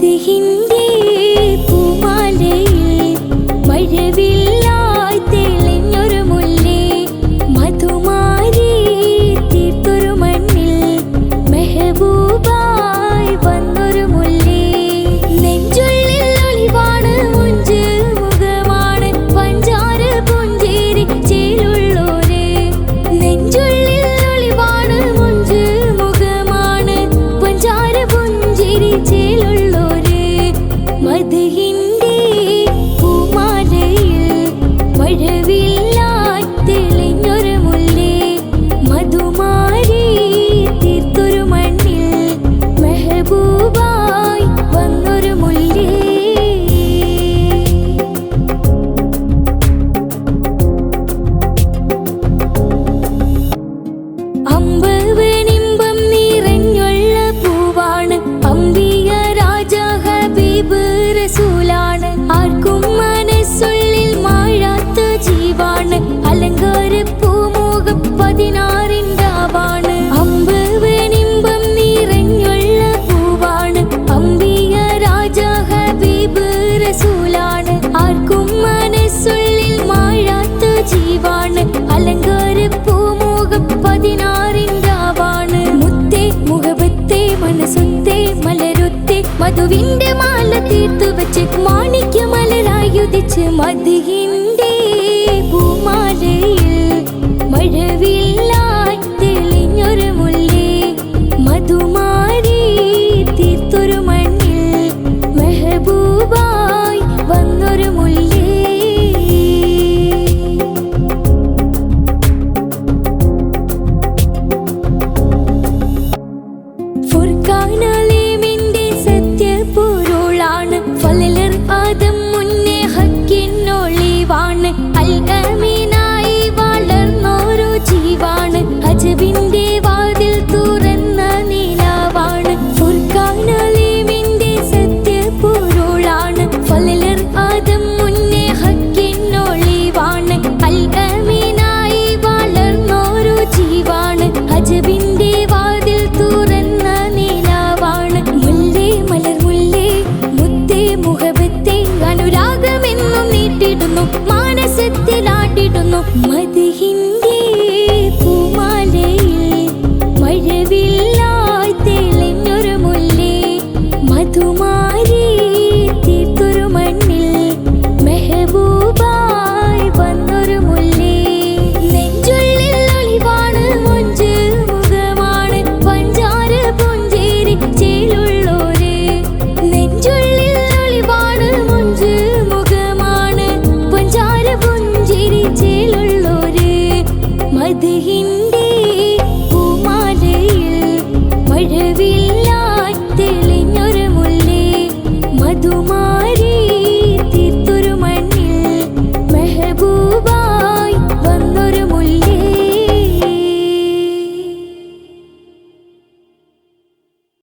பொருதுகின்றே பூமாலையில் மழவில் പതിനാറിന്റാവാണ്. അമ്പ് വേണിമ്പം നിറഞ്ഞുള്ള ഹബീബ് ആർക്കും അലങ്കാര പൂമുഖം മുത്തേ മാല തീർത്തു വെച്ച് മാണിക്യ മലരായുദിച്ച് മധുഹിന്റെ പൂമാലയിൽ मद